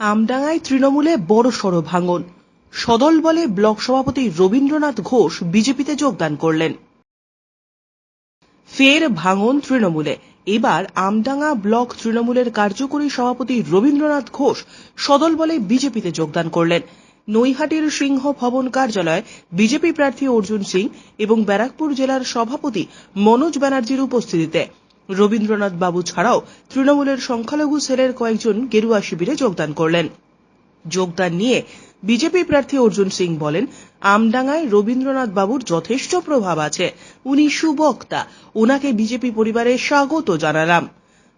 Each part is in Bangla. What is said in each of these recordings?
আমডাঙ্গায় তৃণমূলে বড়সড় ভাঙন। সদল বলে ব্লক সভাপতি রবীন্দ্রনাথ ঘোষ বিজেপিতে যোগদান করলেন। ফের ভাঙন তৃণমূলে। এবার আমডাঙ্গা ব্লক তৃণমূলের কার্যকরী সভাপতি রবীন্দ্রনাথ ঘোষ সদল বলে বিজেপিতে যোগদান করলেন। নৈহাটির সিংহ ভবন কার্যালয়ে বিজেপি প্রার্থী অর্জুন সিং এবং ব্যারাকপুর জেলার সভাপতি মনোজ ব্যানার্জির উপস্থিতিতে রবীন্দ্রনাথ বাবু ছাড়াও তৃণমূলের সংখ্যালঘু সেলের কয়েকজন গেরুয়া শিবিরে যোগদান করলেন। যোগদান নিয়ে বিজেপি প্রার্থী অর্জুন সিং বলেন, আমডাঙ্গায় রবীন্দ্রনাথ বাবুর যথেষ্ট প্রভাব আছে। উনি সুবক্তা। ওনাকে বিজেপি পরিবারে স্বাগত জানালাম।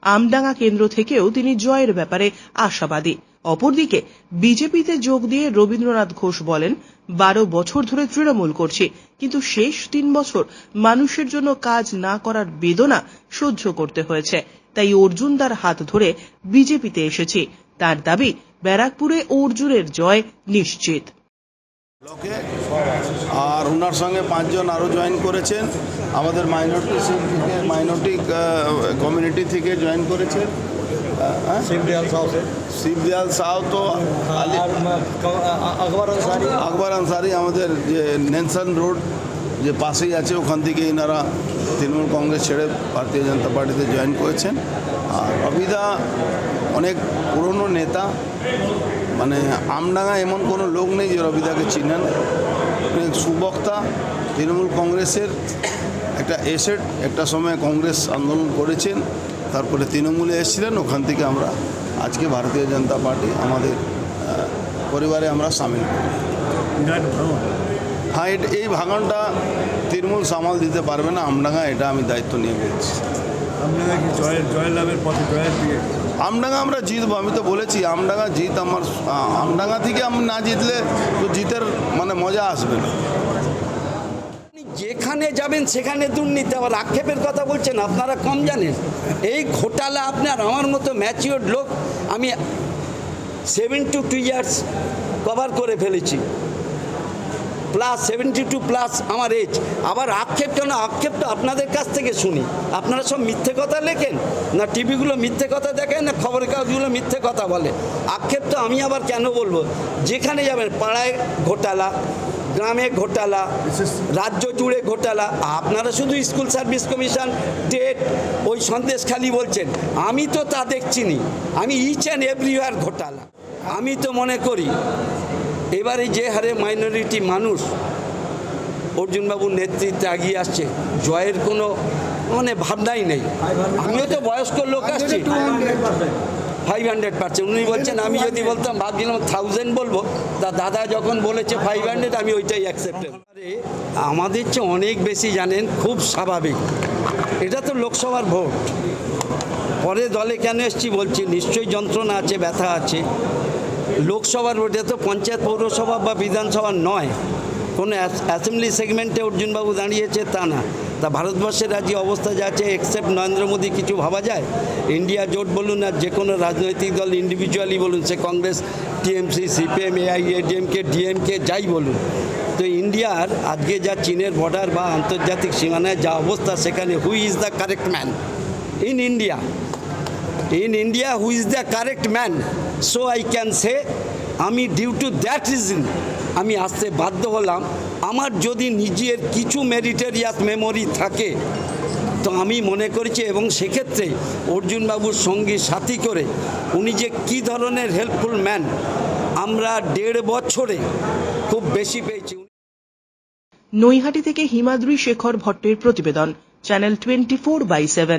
আমডাঙ্গা কেন্দ্র থেকেও তিনি জয়ের ব্যাপারে আশাবাদী। অপরদিকে, বিজেপিতে যোগ দিয়ে রবীন্দ্রনাথ ঘোষ বলেন, বারো বছর ধরে তৃণমূল করছি, কিন্তু শেষ তিন বছর মানুষের জন্য কাজ না করার বেদনা সহ্য করতে হয়েছে। তাই অর্জুন অর্জুনদার হাত ধরে বিজেপিতে এসেছি। তার দাবি, ব্যারাকপুরে অর্জুনের জয় নিশ্চিত। আর ওনার সঙ্গে পাঁচজন আরও জয়েন করেছেন। আমাদের মাইনরিটি থেকে মাইনরিটি কমিউনিটি থেকে জয়েন করেছেন? शिवदयाल साहब से শিবদয়াল সাউ তো আলি और अकबर अंसारी আকবর আনসারি আমাদের যে নেনসন রোড যে পাশেই আছে ওখান থেকে এনারা তৃণমূল কংগ্রেস ছেড়ে ভারতীয় জনতা পার্টিতে জয়েন করেছেন আর অবিদা অনেক পুরনো নেতা মানে আমডাঙ্গা এমন কোনো লোক নেই যে রবিদাকে চিনেন অনেক সুবক্তা তৃণমূল কংগ্রেসের একটা এসেট একটা সময় কংগ্রেস আন্দোলন করেছেন তারপরে তৃণমূলে এসেছিলেন ওখান থেকে আমরা আজকে ভারতীয় জনতা পার্টি আমাদের পরিবারে আমরা সামিল করি। হ্যাঁ এই ভাঙনটা তৃণমূল সামাল দিতে পারবে না আমডাঙ্গা এটা আমি দায়িত্ব নিয়ে বলছি। আমডাঙ্গা আমরা জিতবো আমি তো বলেছি আমডাঙ্গা জিত আমার আমডাঙ্গা থেকে আমি না জিতলে তো জিতের মানে মজা আসবে না। যেখানে যাবেন, সেখানে দুর্নীতি। আবার আক্ষেপের কথা বলছেন, আপনারা কম জানেন। এই ঘোটালা আপনার, আমার মতো ম্যাচিওর লোক, আমি seven two two years cover করে ফেলেছি। প্লাস সেভেন্টি টু প্লাস আমার এজ আবার আক্ষেপ কেন? আক্ষেপ তো আপনাদের কাছ থেকে শুনি। আপনারা সব মিথ্যে কথা লেখেন? না টিভিগুলো মিথ্যে কথা দেখেন না খবরের কাগজগুলো মিথ্যে কথা বলে? আক্ষেপ তো আমি আবার কেন বলব? যেখানে যাবেন, পাড়ায় ঘোটালা, গ্রামে ঘোটালা, রাজ্য জুড়ে ঘোটালা, আপনারা শুধু স্কুল সার্ভিস কমিশন টেট ওই সন্দেশ খালি বলছেন। আমি তো তা দেখছি নি। আমি ইচ অ্যান্ড এভরিওয়ার ঘোটালা। আমি তো মনে করি এবারে যে হারে মাইনরিটি মানুষ অর্জুনবাবুর নেতৃত্বে এগিয়ে আসছে, জয়ের কোনো মানে ভাবনাই নেই। আমিও তো বয়স্ক লোক আসছি। ফাইভ হান্ড্রেড পার্সেন্ট উনি বলছেন, আমি যদি বলতাম, ভাবছিলাম থাউজেন্ড বলব। তা দাদা যখন বলেছে ফাইভ হান্ড্রেড আমি ওইটাই অ্যাকসেপ্ট আমাদের চেয়ে অনেক বেশি জানেন, খুব স্বাভাবিক। এটা তো লোকসভার ভোট। পরে দলে কেন এসছি বলছি, নিশ্চয়ই যন্ত্রণা আছে, ব্যথা আছে। লোকসভার ভোটে তো পঞ্চায়েত পৌরসভা বা বিধানসভা নয়, কোনো অ্যাস- অ্যাসেম্বলি সেগমেন্টে অর্জুনবাবু দাঁড়িয়েছে তা না। তা ভারতবর্ষের আজকে অবস্থা যা আছে এক্সেপ্ট নরেন্দ্র মোদী কিছু ভাবা যায়? ইন্ডিয়া জোট বলুন আর যে কোনো রাজনৈতিক দল ইন্ডিভিজুয়ালি বলুন, সে Congress, TMC, CPM AIADMK DMK যাই বলুন। তো ইন্ডিয়ার আজকে যা চীনের বর্ডার বা আন্তর্জাতিক সীমানায় যা অবস্থা, সেখানে who is the correct man in India in India who is the correct man so I can say আমি ডিউ টু দ্যাট রিজন আমি আসতে বাধ্য হলাম। আমার যদি নিজের কিছু মেরিটেরিয়াস মেমোরি থাকে, তো আমি মনে করেছি এবং সেক্ষেত্রে অর্জুনবাবুর সঙ্গী সাথী করে উনি যে কী ধরনের হেল্পফুল ম্যান আমরা দেড় বছরে খুব বেশি পেয়েছি। নৈহাটি থেকে হিমাদ্রি শেখর ভট্টের প্রতিবেদন channel twenty four by seven